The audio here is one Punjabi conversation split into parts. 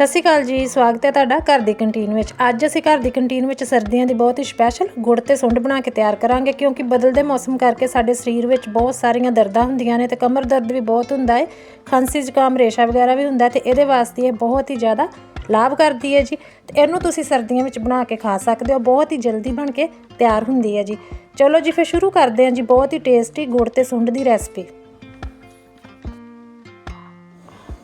ਸਤਿ ਸ਼੍ਰੀ ਅਕਾਲ ਜੀ, ਸਵਾਗਤ ਹੈ ਤੁਹਾਡਾ ਘਰ ਦੀ ਕੰਟੀਨ ਵਿੱਚ। ਅੱਜ ਅਸੀਂ ਘਰ ਦੀ ਕੰਟੀਨ ਵਿੱਚ ਸਰਦੀਆਂ ਦੀ ਬਹੁਤ ਹੀ ਸਪੈਸ਼ਲ ਗੁੜ ਤੇ ਸੁੰਡ ਬਣਾ ਕੇ ਤਿਆਰ ਕਰਾਂਗੇ, ਕਿਉਂਕਿ ਬਦਲਦੇ ਮੌਸਮ ਕਰਕੇ ਸਾਡੇ ਸਰੀਰ ਵਿੱਚ ਬਹੁਤ ਸਾਰੀਆਂ ਦਰਦਾਂ ਹੁੰਦੀਆਂ ਨੇ ਤੇ ਕਮਰ ਦਰਦ ਵੀ ਬਹੁਤ ਹੁੰਦਾ ਹੈ, ਖਾਂਸੀ ਜ਼ੁਕਾਮ, ਰੇਸ਼ਾ ਵਗੈਰਾ ਵੀ ਹੁੰਦਾ ਹੈ ਤੇ ਇਹਦੇ ਵਾਸਤੇ ਇਹ ਬਹੁਤ ਹੀ ਜ਼ਿਆਦਾ ਲਾਭ ਕਰਦੀ ਹੈ ਜੀ। ਤੇ ਇਹਨੂੰ ਤੁਸੀਂ ਸਰਦੀਆਂ ਵਿੱਚ ਬਣਾ ਕੇ ਖਾ ਸਕਦੇ ਹੋ, ਬਹੁਤ ਹੀ ਜਲਦੀ ਬਣ ਕੇ ਤਿਆਰ ਹੁੰਦੀ ਹੈ ਜੀ। ਚਲੋ ਜੀ, ਫਿਰ ਸ਼ੁਰੂ ਕਰਦੇ ਹਾਂ ਜੀ, ਬਹੁਤ ਹੀ ਟੇਸਟੀ ਗੁੜ ਤੇ ਸੁੰਡ ਦੀ ਰੈਸਪੀ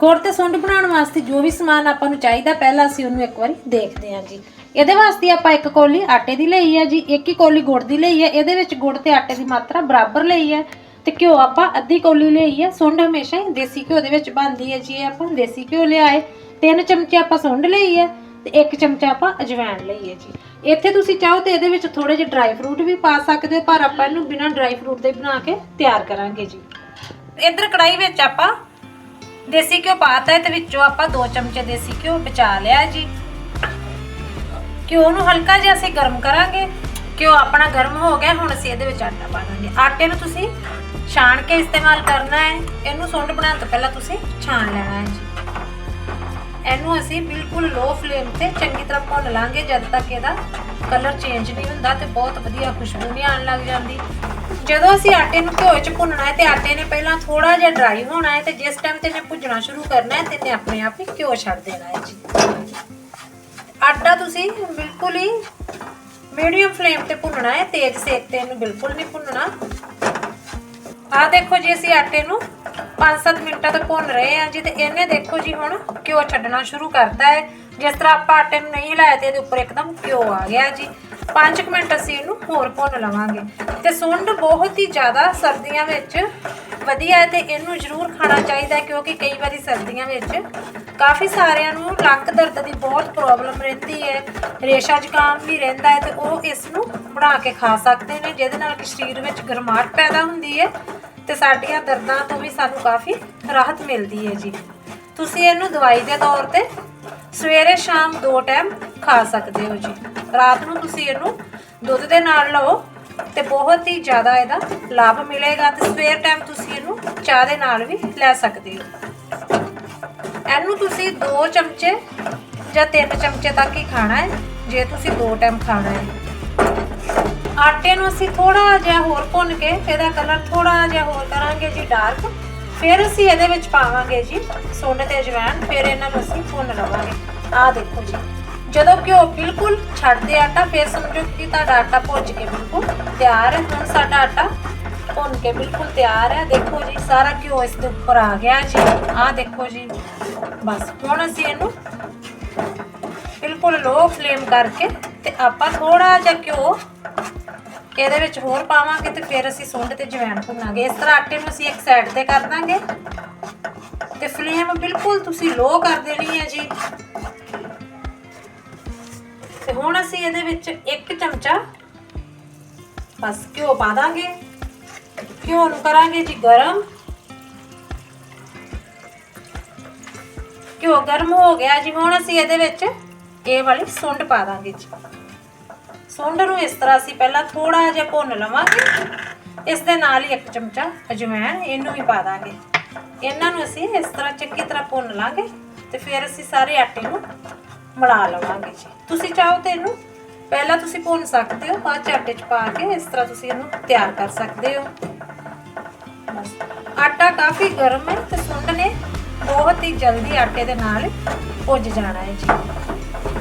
ਗੁੜ ਤੇ ਸੁੰਡ ਬਣਾਉਣ ਵਾਸਤੇ ਜੋ ਵੀ ਸਮਾਨ ਆਪਾਂ ਨੂੰ ਚਾਹੀਦਾ, ਪਹਿਲਾਂ ਅਸੀਂ ਉਹਨੂੰ ਇੱਕ ਵਾਰੀ ਦੇਖਦੇ ਹਾਂ ਜੀ। ਇਹਦੇ ਵਾਸਤੇ ਆਪਾਂ ਇੱਕ ਕੋਲੀ ਆਟੇ ਦੀ ਲਈ ਹੈ ਜੀ, ਇੱਕ ਹੀ ਕੋਲੀ ਗੁੜ ਦੀ ਲਈ ਹੈ। ਇਹਦੇ ਵਿੱਚ ਗੁੜ ਤੇ ਆਟੇ ਦੀ ਮਾਤਰਾ ਬਰਾਬਰ ਲਈ ਹੈ ਤੇ ਘਿਓ ਆਪਾਂ ਅੱਧੀ ਕੋਲੀ ਲਈ ਹੈ। ਸੁੰਡ ਹਮੇਸ਼ਾ ਹੀ ਦੇਸੀ ਘਿਓ ਦੇ ਵਿੱਚ ਬਣਦੀ ਹੈ ਜੀ, ਇਹ ਆਪਾਂ ਦੇਸੀ ਘਿਓ ਲਿਆਏ। ਤਿੰਨ ਚਮਚੇ ਆਪਾਂ ਸੁੰਡ ਲਈ ਹੈ ਤੇ ਇੱਕ ਚਮਚਾ ਆਪਾਂ ਅਜਵਾਇਣ ਲਈ ਹੈ ਜੀ। ਇੱਥੇ ਤੁਸੀਂ ਚਾਹੋ ਤੇ ਇਹਦੇ ਵਿੱਚ ਥੋੜੇ ਜਿਹੇ ਡਰਾਈ ਫਰੂਟ ਵੀ ਪਾ ਸਕਦੇ ਹੋ, ਪਰ ਆਪਾਂ ਇਹਨੂੰ ਬਿਨਾਂ ਡਰਾਈ ਫਰੂਟ ਦੇ ਬਣਾ ਕੇ ਤਿਆਰ ਕਰਾਂਗੇ ਜੀ। ਇੱਧਰ ਕੜਾਈ ਵਿੱਚ ਆਪਾਂ ਦੇਸੀ ਘਿਓ ਪਾਤਾ ਹੈ ਤੇ ਵਿੱਚੋਂ ਆਪਾਂ 2 ਚਮਚੇ ਦੇਸੀ ਘਿਓ ਬਚਾ ਲਿਆ ਜੀ। ਘਿਓ ਨੂੰ ਹਲਕਾ ਜਿਹਾ ਅਸੀਂ ਗਰਮ ਕਰਾਂਗੇ। ਘਿਓ ਆਪਣਾ ਗਰਮ ਹੋ ਗਿਆ, ਹੁਣ ਅਸੀਂ ਇਹਦੇ ਵਿੱਚ ਆਟਾ ਪਾ ਦਾਂਗੇ। ਆਟੇ ਨੂੰ ਤੁਸੀਂ ਛਾਣ ਕੇ ਇਸਤੇਮਾਲ ਕਰਨਾ ਹੈ। ਇਹਨੂੰ ਸੁੰਡ ਬਣਾਉਣ ਤੋਂ ਪਹਿਲਾਂ ਤੁਸੀਂ ਛਾਣ ਲੈਣਾ ਹੈ ਜੀ। ਇਹਨੂੰ ਅਸੀਂ ਬਿਲਕੁਲ ਲੋ ਫਲੇਮ ਤੇ ਚੰਗੀ ਤਰ੍ਹਾਂ ਭੁੰਨ ਲਾਂਗੇ, ਜਦ ਤੱਕ ਇਹਦਾ ਕਲਰ ਚੇਂਜ ਨਹੀਂ ਹੁੰਦਾ ਤੇ ਬਹੁਤ ਵਧੀਆ ਖੁਸ਼ਬੂ ਨਹੀਂ ਆਉਣ ਲੱਗ ਜਾਂਦੀ। ਜਦੋਂ ਅਸੀਂ ਆਟੇ ਨੂੰ ਘਿਓ 'ਚ ਭੁੰਨਣਾ ਹੈ ਤੇ ਆਟੇ ਨੇ ਪਹਿਲਾਂ ਥੋੜਾ ਜਿਹਾ ਡਰਾਈ ਹੋਣਾ ਹੈ ਤੇ ਜਿਸ ਟਾਈਮ ਤੇ ਨੇ ਭੁੱਜਣਾ ਸ਼ੁਰੂ ਕਰਨਾ ਹੈ ਤੇ ਨੇ ਆਪਣੇ ਆਪ ਹੀ ਘਿਓ ਛੱਡ ਦੇਣਾ ਹੈ ਜੀ। ਆਟਾ ਤੁਸੀਂ ਬਿਲਕੁਲ ਹੀ ਮੀਡੀਅਮ ਫਲੇਮ ਤੇ ਭੁੰਨਣਾ ਹੈ, ਤੇਜ਼ ਸੇਕ ਤੇ ਇਹਨੂੰ ਬਿਲਕੁਲ ਨਹੀਂ ਭੁੰਨਣਾ। ਆ ਦੇਖੋ ਜੀ, ਅਸੀਂ ਆਟੇ ਨੂੰ 5-7 ਮਿੰਟਾਂ ਤੱਕ ਭੁੰਨ ਰਹੇ ਹਾਂ ਜੀ ਤੇ ਇਹਨੇ ਦੇਖੋ ਜੀ ਹੁਣ ਘਿਓ ਛੱਡਣਾ ਸ਼ੁਰੂ ਕਰਤਾ ਹੈ। ਜਿਸ ਤਰ੍ਹਾਂ ਆਪਾਂ ਆਟੇ ਨੂੰ ਨਹੀਂ ਲਾਇਆ ਤੇ ਇਹਦੇ ਉੱਪਰ ਇੱਕਦਮ ਘਿਓ ਆ ਗਿਆ ਜੀ। 5 ਮਿੰਟ ਅਸੀਂ ਇਹਨੂੰ ਹੋਰ ਭੁੰਨ ਲਵਾਂਗੇ। ਤੇ ਸੁੰਡ ਬਹੁਤ ਹੀ ਜ਼ਿਆਦਾ ਸਰਦੀਆਂ ਵਿੱਚ ਵਧੀਆ ਹੈ ਤੇ ਇਹਨੂੰ ਜ਼ਰੂਰ ਖਾਣਾ ਚਾਹੀਦਾ ਕਿਉਂਕਿ ਕਈ ਵਾਰੀ ਸਰਦੀਆਂ ਵਿੱਚ ਕਾਫੀ ਸਾਰਿਆਂ ਨੂੰ ਲੱਕ ਦਰਦ ਦੀ ਬਹੁਤ ਪ੍ਰੋਬਲਮ ਰਹਿੰਦੀ ਹੈ, ਰੇਸ਼ਾ ਜ਼ੁਕਾਮ ਵੀ ਰਹਿੰਦਾ ਹੈ ਤੇ ਉਹ ਇਸ ਨੂੰ ਬਣਾ ਕੇ ਖਾ ਸਕਦੇ ਨੇ, ਜਿਹਦੇ ਨਾਲ ਕਿ ਸਰੀਰ ਵਿੱਚ ਗਰਮਾਹਟ ਪੈਦਾ ਹੁੰਦੀ ਹੈ ਤੇ ਸਾਡੀਆਂ ਦਰਦਾਂ ਤੋਂ ਵੀ ਸਾਨੂੰ ਕਾਫੀ ਰਾਹਤ ਮਿਲਦੀ ਹੈ ਜੀ। ਤੁਸੀਂ ਇਹਨੂੰ ਦਵਾਈ ਦੇ ਤੌਰ ਤੇ ਸਵੇਰੇ ਸ਼ਾਮ ਦੋ ਟਾਈਮ ਖਾ ਸਕਦੇ ਹੋ ਜੀ। ਰਾਤ ਨੂੰ ਤੁਸੀਂ ਇਹਨੂੰ ਦੁੱਧ ਦੇ ਨਾਲ ਲਓ ਤੇ ਬਹੁਤ ਹੀ ਜ਼ਿਆਦਾ ਇਹਦਾ ਲਾਭ ਮਿਲੇਗਾ ਤੇ ਸਵੇਰ ਟਾਈਮ ਤੁਸੀਂ ਇਹਨੂੰ ਚਾਹ ਦੇ ਨਾਲ ਵੀ ਲੈ ਸਕਦੇ ਹੋ। ਇਹਨੂੰ ਤੁਸੀਂ 2 ਚਮਚੇ ਜਾਂ 3 ਚਮਚੇ ਤੱਕ ਹੀ ਖਾਣਾ ਹੈ, ਜੇ ਤੁਸੀਂ ਦੋ ਟਾਈਮ ਖਾਣਾ ਹੈ। ਆਟੇ ਨੂੰ ਅਸੀਂ ਥੋੜਾ ਜਿਹਾ ਹੋਰ ਭੁੰਨ ਕੇ, ਇਹਦਾ ਕਲਰ ਥੋੜਾ ਜਿਹਾ ਹੋਰ ਕਰਾਂਗੇ ਜੀ ਡਾਰਕ ਫਿਰ ਅਸੀਂ ਇਹਦੇ ਵਿੱਚ ਪਾਵਾਂਗੇ ਜੀ ਸੁੰਡ ਤੇ ਅਜਵਾਇਣ ਫਿਰ ਇਹਨਾਂ ਨੂੰ ਅਸੀਂ ਭੁੰਨ ਲਵਾਂਗੇ। ਆਹ ਦੇਖੋ ਜੀ, ਜਦੋਂ ਘਿਓ ਬਿਲਕੁਲ ਛੱਡ ਦੇ ਆਟਾ ਫਿਰ ਸਮਝੋ ਕਿ ਤੁਹਾਡਾ ਆਟਾ ਭੁੱਜ ਕੇ ਬਿਲਕੁਲ ਤਿਆਰ ਹੈ। ਹੁਣ ਸਾਡਾ ਆਟਾ ਭੁੰਨ ਕੇ ਬਿਲਕੁਲ ਤਿਆਰ ਹੈ। ਦੇਖੋ ਜੀ, ਸਾਰਾ ਘਿਓ ਇਸ ਦੇ ਉੱਪਰ ਆ ਗਿਆ ਜੀ। ਆਹ ਦੇਖੋ ਜੀ, ਬਸ ਹੁਣ ਅਸੀਂ ਇਹਨੂੰ ਬਿਲਕੁਲ ਲੋ ਫਲੇਮ ਕਰਕੇ ਤੇ ਆਪਾਂ ਥੋੜਾ ਜਿਹਾ ਘਿਓ ਇਹਦੇ ਵਿੱਚ ਹੋਰ ਪਾਵਾਂਗੇ ਤੇ ਫਿਰ ਅਸੀਂ ਸੁੰਡ ਤੇ ਜਵੈਣ ਭੁੰਨਾਂਗੇ। ਇਸ ਤਰ੍ਹਾਂ ਆਟੇ ਨੂੰ ਅਸੀਂ ਇੱਕ ਸਾਈਡ ਤੇ ਕਰ ਦਾਂਗੇ। ਤੇ ਫਲੇਮ ਬਿਲਕੁਲ ਤੁਸੀਂ ਲੋ ਕਰ ਦੇਣੀ ਹੈ ਜੀ। ਤੇ ਹੁਣ ਅਸੀਂ ਇਹਦੇ ਵਿੱਚ ਇੱਕ ਚਮਚਾ ਬਸ ਘਿਓ ਪਾ ਦਾਂਗੇ। ਘਿਓ ਨੂੰ ਕਰਾਂਗੇ ਜੀ ਗਰਮ। ਘਿਓ ਗਰਮ ਹੋ ਗਿਆ ਜੀ। ਹੁਣ ਅਸੀਂ ਇਹਦੇ ਵਿੱਚ ਇਹ ਵਾਲੀ ਸੁੰਡ ਪਾ ਦਾਂਗੇ ਜੀ। ਸੁੰਡ ਨੂੰ ਇਸ ਤਰ੍ਹਾਂ ਅਸੀਂ ਪਹਿਲਾਂ ਥੋੜਾ ਜਿਹਾ ਭੁੰਨ ਲਵਾਂਗੇ। ਇਸ ਦੇ ਨਾਲ ਹੀ ਇੱਕ ਚਮਚਾ ਅਜਵਾਇਣ ਇਹਨੂੰ ਵੀ ਪਾ ਦਾਂਗੇ। ਇਹਨਾਂ ਨੂੰ ਅਸੀਂ ਇਸ ਤਰ੍ਹਾਂ ਚੰਗੀ ਤਰ੍ਹਾਂ ਭੁੰਨ ਲਾਂਗੇ ਤੇ ਫਿਰ ਅਸੀਂ ਸਾਰੇ ਆਟੇ ਨੂੰ ਮਿਲਾ ਲਵਾਂਗੇ ਜੀ। ਤੁਸੀਂ ਚਾਹੋ ਤੇ ਇਹਨੂੰ ਪਹਿਲਾਂ ਤੁਸੀਂ ਭੁੰਨ ਸਕਦੇ ਹੋ, ਬਾਅਦ ਚ ਆਟੇ ਚ ਪਾ ਕੇ ਇਸ ਤਰ੍ਹਾਂ ਤੁਸੀਂ ਇਹਨੂੰ ਤਿਆਰ ਕਰ ਸਕਦੇ ਹੋ। ਬਸ। ਆਟਾ ਕਾਫੀ ਗਰਮ ਹੈ ਤੇ ਸੁੰਡ ਨੇ ਬਹੁਤ ਹੀ ਜਲਦੀ ਆਟੇ ਦੇ ਨਾਲ ਭੁੱਜ ਜਾਣਾ ਹੈ ਜੀ।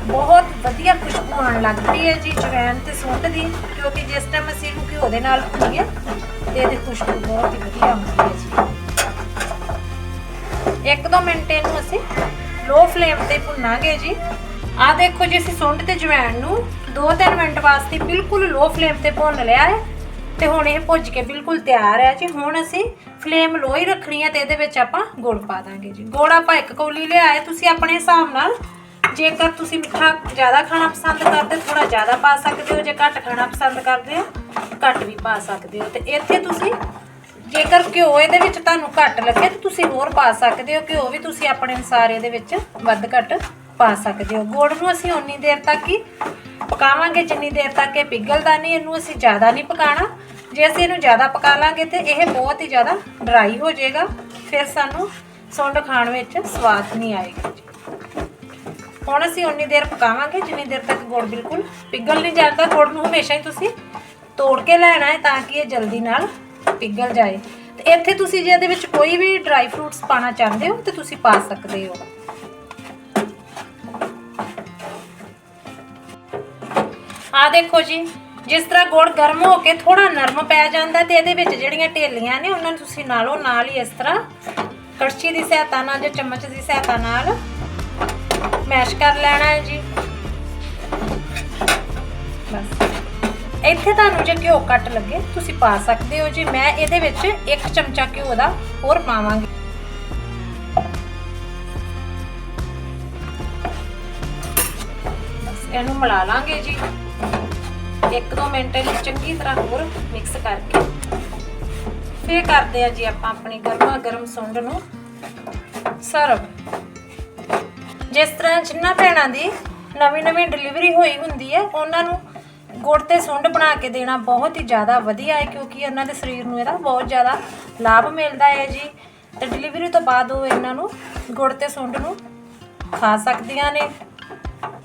ਬਹੁਤ ਵਧੀਆ ਖੁਸ਼ਬੂ ਆਉਣ ਲੱਗ ਪਈ ਹੈ ਜੀ ਜਵੈਨ ਤੇ ਸੁੰਡ ਦੀ, ਕਿਉਂਕਿ ਜਿਸ ਟਾਈਮ ਅਸੀਂ ਇਹਨੂੰ ਘਿਓ ਦੇ ਨਾਲ ਭੁੰਨੀਏ ਤੇ ਇਹਦੀ ਖੁਸ਼ਬੂ ਬਹੁਤ ਹੀ ਵਧੀਆ ਆਉਂਦੀ ਹੈ ਜੀ। ਇੱਕ ਦੋ ਮਿੰਟ ਇਹਨੂੰ ਅਸੀਂ ਲੋ ਫਲੇਮ ਤੇ ਭੁੰਨਾਂਗੇ ਜੀ। ਆ ਦੇਖੋ ਜੀ, ਅਸੀਂ ਸੁੰਡ ਤੇ ਜਵੈਨ ਨੂੰ 2-3 ਮਿੰਟ ਵਾਸਤੇ ਬਿਲਕੁਲ ਲੋ ਫਲੇਮ ਤੇ ਭੁੰਨ ਲਿਆ ਹੈ, ਤੇ ਹੁਣ ਇਹ ਭੁੱਜ ਕੇ ਬਿਲਕੁਲ ਤਿਆਰ ਹੈ ਜੀ। ਹੁਣ ਅਸੀਂ ਫਲੇਮ ਲੋ ਹੀ ਰੱਖਣੀ ਹੈ ਤੇ ਇਹਦੇ ਵਿੱਚ ਆਪਾਂ ਗੁੜ ਪਾ ਦਾਂਗੇ ਜੀ। ਗੁੜ ਆਪਾਂ ਇੱਕ ਕੌਲੀ ਲਿਆਏ, ਤੁਸੀਂ ਆਪਣੇ ਹਿਸਾਬ ਨਾਲ ਜੇਕਰ ਤੁਸੀਂ ਮਿੱਠਾ ਜ਼ਿਆਦਾ ਖਾਣਾ ਪਸੰਦ ਕਰਦੇ ਥੋੜਾ ਜ਼ਿਆਦਾ ਪਾ ਸਕਦੇ ਹੋ, ਜੇ ਘੱਟ ਖਾਣਾ ਪਸੰਦ ਕਰਦੇ ਹੋ ਘੱਟ ਵੀ ਪਾ ਸਕਦੇ ਹੋ। ਤੇ ਇੱਥੇ ਤੁਸੀਂ ਜੇਕਰ ਘਿਓ ਇਹਦੇ ਵਿੱਚ ਤੁਹਾਨੂੰ ਘੱਟ ਲੱਗੇ, ਤਾਂ ਤੁਸੀਂ ਹੋਰ ਪਾ ਸਕਦੇ ਹੋ। ਘਿਓ ਵੀ ਤੁਸੀਂ ਆਪਣੇ ਅਨੁਸਾਰ ਇਹਦੇ ਵਿੱਚ ਵੱਧ ਘੱਟ ਪਾ ਸਕਦੇ ਹੋ। ਗੁੜ ਨੂੰ ਅਸੀਂ ਉਨੀ ਦੇਰ ਤੱਕ ਹੀ ਪਕਾਵਾਂਗੇ, ਜਿੰਨੀ ਦੇਰ ਤੱਕ ਇਹ ਪਿਘਲਦਾ ਨਹੀਂ, ਇਹਨੂੰ ਅਸੀਂ ਜ਼ਿਆਦਾ ਨਹੀਂ ਪਕਾਣਾ। ਜੇ ਅਸੀਂ ਇਹਨੂੰ ਜ਼ਿਆਦਾ ਪਕਾ ਲਾਂਗੇ, ਤੇ ਇਹ ਬਹੁਤ ਹੀ ਜ਼ਿਆਦਾ ਡਰਾਈ ਹੋ ਜਾਏਗਾ। ਫਿਰ ਸਾਨੂੰ ਸੁੰਡ ਖਾਣ ਵਿੱਚ ਸਵਾਦ ਨਹੀਂ ਆਏਗਾ ਹੁਣ ਅਸੀਂ ਉਨੀ ਦੇਰ ਪਕਾਵਾਂਗੇ, ਜਿੰਨੀ ਦੇਰ ਤੱਕ ਗੁੜ ਬਿਲਕੁਲ ਪਿਘਲ ਨਹੀਂ ਜਾਂਦਾ। ਗੁੜ ਨੂੰ ਹਮੇਸ਼ਾ ਹੀ ਤੁਸੀਂ ਤੋੜ ਕੇ ਲੈਣਾ ਹੈ ਤਾਂ ਕਿ ਇਹ ਜਲਦੀ ਨਾਲ ਪਿਘਲ ਜਾਏ। ਤੇ ਇੱਥੇ ਤੁਸੀਂ ਜੇ ਇਹਦੇ ਵਿੱਚ ਕੋਈ ਵੀ ਡਰਾਈ ਫਰੂਟਸ ਪਾਣਾ ਚਾਹੁੰਦੇ ਹੋ, ਤੇ ਤੁਸੀਂ ਪਾ ਸਕਦੇ ਹੋ। ਆ ਦੇਖੋ ਜੀ, ਜਿਸ ਤਰ੍ਹਾਂ ਗੁੜ ਗਰਮ ਹੋ ਕੇ ਥੋੜਾ ਨਰਮ ਪੈ ਜਾਂਦਾ ਤੇ ਇਹਦੇ ਵਿੱਚ ਜਿਹੜੀਆਂ ਢੇਲੀਆਂ ਨੇ, ਉਹਨਾਂ ਨੂੰ ਤੁਸੀਂ ਨਾਲੋਂ ਨਾਲ ਹੀ ਇਸ ਤਰ੍ਹਾਂ ਕੜਛੀ ਦੀ ਸਹਾਇਤਾ ਨਾਲ ਜਾਂ ਚਮਚ ਦੀ ਸਹਾਇਤਾ ਨਾਲ ਮੈਸ਼ ਕਰ ਲੈਣਾ ਹੈ ਜੀ। ਬਸ। ਇੱਥੇ ਤੁਹਾਨੂੰ ਜੇ ਘਿਓ ਕੱਟ ਲੱਗੇ, ਤੁਸੀਂ ਪਾ ਸਕਦੇ ਹੋ ਜੀ। ਮੈਂ ਇਹਦੇ ਵਿੱਚ ਇੱਕ ਚਮਚਾ ਘਿਓ ਦਾ ਹੋਰ ਪਾਵਾਂਗੀ। ਬਸ, ਇਹਨੂੰ ਮਿਲਾ ਲਾਂਗੇ ਜੀ। ਇੱਕ ਦੋ ਮਿੰਟ ਇਹਨੂੰ ਚੰਗੀ ਤਰ੍ਹਾਂ ਹੋਰ ਮਿਕਸ ਕਰਕੇ। ਫੇਰ ਕਰਦੇ ਆ ਜੀ ਆਪਾਂ ਆਪਣੀ ਗਰਮਾ ਗਰਮ ਸੁੰਡ ਨੂੰ ਸਰਵ। ਜਿਸ ਤਰ੍ਹਾਂ ਜਿੰਨਾ ਭੈਣਾਂ ਦੀ ਨਵੀਂ ਨਵੀਂ ਡਿਲੀਵਰੀ ਹੋਈ ਹੁੰਦੀ ਹੈ, ਉਹਨਾਂ ਨੂੰ ਗੁੜ ਤੇ ਸੁੰਡ ਬਣਾ ਕੇ ਦੇਣਾ ਬਹੁਤ ਹੀ ਜ਼ਿਆਦਾ ਵਧੀਆ ਹੈ, ਕਿਉਂਕਿ ਉਹਨਾਂ ਦੇ ਸਰੀਰ ਨੂੰ ਇਹਦਾ ਬਹੁਤ ਜ਼ਿਆਦਾ ਲਾਭ ਮਿਲਦਾ ਹੈ ਜੀ। ਤੇ ਡਿਲੀਵਰੀ ਤੋਂ ਬਾਅਦ ਉਹ ਇਹਨਾਂ ਨੂੰ ਗੁੜ ਤੇ ਸੁੰਡ ਨੂੰ ਖਾ ਸਕਦੀਆਂ ਨੇ।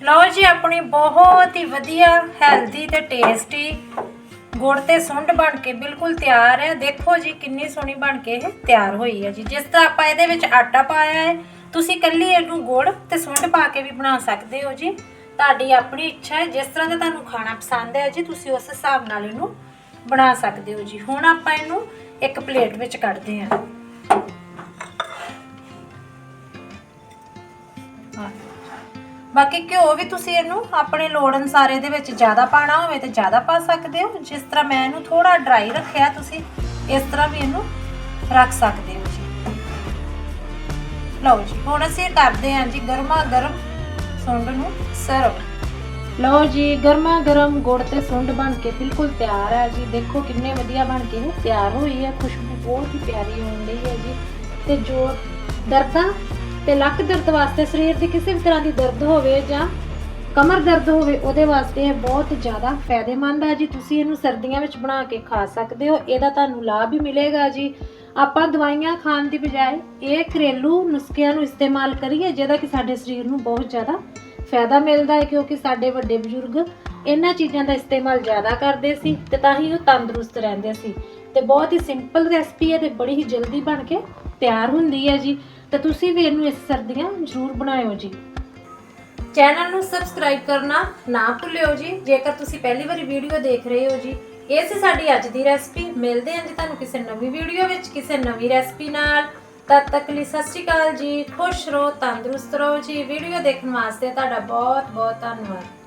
ਲਓ ਜੀ, ਆਪਣੀ ਬਹੁਤ ਹੀ ਵਧੀਆ ਹੈਲਦੀ ਤੇ ਟੇਸਟੀ ਗੁੜ ਤੇ ਸੁੰਡ ਬਣ ਕੇ ਬਿਲਕੁਲ ਤਿਆਰ ਹੈ। ਦੇਖੋ ਜੀ, ਕਿੰਨੀ ਸੋਹਣੀ ਬਣ ਕੇ ਇਹ ਤਿਆਰ ਹੋਈ ਹੈ ਜੀ। ਜਿਸ ਤਰ੍ਹਾਂ ਆਪਾਂ ਇਹਦੇ ਵਿੱਚ ਆਟਾ ਪਾਇਆ ਹੈ ਤੁਸੀਂ ਇਕੱਲੀ ਇਹਨੂੰ ਗੁੜ ਤੇ ਸੁੰਡ ਪਾ ਕੇ ਵੀ ਬਣਾ ਸਕਦੇ ਹੋ ਜੀ। ਤੁਹਾਡੀ ਆਪਣੀ ਇੱਛਾ ਹੈ, ਜਿਸ ਤਰ੍ਹਾਂ ਦਾ ਤੁਹਾਨੂੰ ਖਾਣਾ ਪਸੰਦ ਹੈ ਜੀ, ਤੁਸੀਂ ਉਸ ਹਿਸਾਬ ਨਾਲ ਇਹਨੂੰ ਬਣਾ ਸਕਦੇ ਹੋ ਜੀ। ਹੁਣ ਆਪਾਂ ਇਹਨੂੰ ਇੱਕ ਪਲੇਟ ਵਿੱਚ ਕੱਢਦੇ ਹਾਂ। ਬਾਕੀ ਘਿਓ ਵੀ ਤੁਸੀਂ ਇਹਨੂੰ ਆਪਣੇ ਲੋੜ ਅਨੁਸਾਰ ਇਹਦੇ ਵਿੱਚ ਜ਼ਿਆਦਾ ਪਾਣਾ ਹੋਵੇ ਤੇ ਜ਼ਿਆਦਾ ਪਾ ਸਕਦੇ ਹੋ। ਜਿਸ ਤਰ੍ਹਾਂ ਮੈਂ ਇਹਨੂੰ ਥੋੜਾ ਡਰਾਈ ਰੱਖਿਆ, ਤੁਸੀਂ ਇਸ ਤਰ੍ਹਾਂ ਵੀ ਇਹਨੂੰ ਰੱਖ ਸਕਦੇ ਹੋ। ਲਓ ਜੀ, ਹੁਣ ਅਸੀਂ ਇਹ ਕਰਦੇ ਹਾਂ ਜੀ ਗਰਮਾ ਗਰਮ ਸੁੰਡ ਨੂੰ ਸਰਵ। ਲਓ ਜੀ ਗਰਮਾ ਗਰਮ ਗੁੜ ਤੇ ਸੁੰਡ ਬਣ ਕੇ ਬਿਲਕੁਲ ਤਿਆਰ ਹੈ ਜੀ। ਦੇਖੋ ਕਿੰਨੇ ਵਧੀਆ ਬਣ ਕੇ ਇਹ ਤਿਆਰ ਹੋਈ ਹੈ। ਖੁਸ਼ਬੂ ਬਹੁਤ ਹੀ ਪਿਆਰੀ ਆਉਣ ਰਹੀ ਹੈ ਜੀ। ਤੇ ਜੋ ਦਰਦਾਂ ਤੇ ਲੱਕ ਦਰਦ ਵਾਸਤੇ ਸਰੀਰ ਦੀ ਕਿਸੇ ਵੀ ਤਰ੍ਹਾਂ ਦੀ ਦਰਦ ਹੋਵੇ ਜਾਂ ਕਮਰ ਦਰਦ ਹੋਵੇ, ਉਹਦੇ ਵਾਸਤੇ ਇਹ ਬਹੁਤ ਜ਼ਿਆਦਾ ਫਾਇਦੇਮੰਦ ਹੈ ਜੀ। ਤੁਸੀਂ ਇਹਨੂੰ ਸਰਦੀਆਂ ਵਿੱਚ ਬਣਾ ਕੇ ਖਾ ਸਕਦੇ ਹੋ। ਇਹਦਾ ਤੁਹਾਨੂੰ ਲਾਭ ਵੀ ਮਿਲੇਗਾ ਜੀ। ਆਪਾਂ ਦਵਾਈਆਂ ਖਾਣ ਦੀ ਬਜਾਏ ਇਹ ਘਰੇਲੂ ਨੁਸਖਿਆਂ ਨੂੰ ਇਸਤੇਮਾਲ ਕਰੀਏ, ਜਿਹਦਾ ਕਿ ਸਾਡੇ ਸਰੀਰ ਨੂੰ ਬਹੁਤ ਜ਼ਿਆਦਾ ਫਾਇਦਾ ਮਿਲਦਾ ਹੈ, ਕਿਉਂਕਿ ਸਾਡੇ ਵੱਡੇ ਬਜ਼ੁਰਗ ਇਹਨਾਂ ਚੀਜ਼ਾਂ ਦਾ ਇਸਤੇਮਾਲ ਜ਼ਿਆਦਾ ਕਰਦੇ ਸੀ ਤੇ ਤਾਂ ਹੀ ਉਹ ਤੰਦਰੁਸਤ ਰਹਿੰਦੇ ਸੀ। ਤੇ ਬਹੁਤ ਹੀ ਸਿੰਪਲ ਰੈਸਪੀ ਹੈ ਤੇ ਬੜੀ ਹੀ ਜਲਦੀ ਬਣ ਕੇ ਤਿਆਰ ਹੁੰਦੀ ਹੈ ਜੀ। ਤੇ ਤੁਸੀਂ ਵੀ ਇਹਨੂੰ ਇਸ ਸਰਦੀਆਂ ਜ਼ਰੂਰ ਬਣਾਇਓ ਜੀ। ਚੈਨਲ ਨੂੰ ਸਬਸਕ੍ਰਾਈਬ ਕਰਨਾ ਨਾ ਭੁੱਲਿਓ ਜੀ। ਜੇਕਰ ਤੁਸੀਂ ਪਹਿਲੀ ਵਾਰੀ ਵੀਡੀਓ ਦੇਖ ਰਹੇ ਹੋ ਜੀ ਇਹ ਸੀ ਸਾਡੀ ਅੱਜ ਦੀ ਰੈਸਪੀ ਮਿਲਦੇ ਹਾਂ ਜੀ ਤੁਹਾਨੂੰ ਕਿਸੇ ਨਵੀਂ ਵੀਡੀਓ ਵਿੱਚ, ਕਿਸੇ ਨਵੀਂ ਰੈਸਪੀ ਨਾਲ। ਤਦ ਤੱਕ ਲਈ ਸਤਿ ਸ਼੍ਰੀ ਅਕਾਲ ਜੀ। ਖੁਸ਼ ਰਹੋ, ਤੰਦਰੁਸਤ ਰਹੋ ਜੀ। ਵੀਡੀਓ ਦੇਖਣ ਵਾਸਤੇ ਤੁਹਾਡਾ ਬਹੁਤ ਬਹੁਤ ਧੰਨਵਾਦ।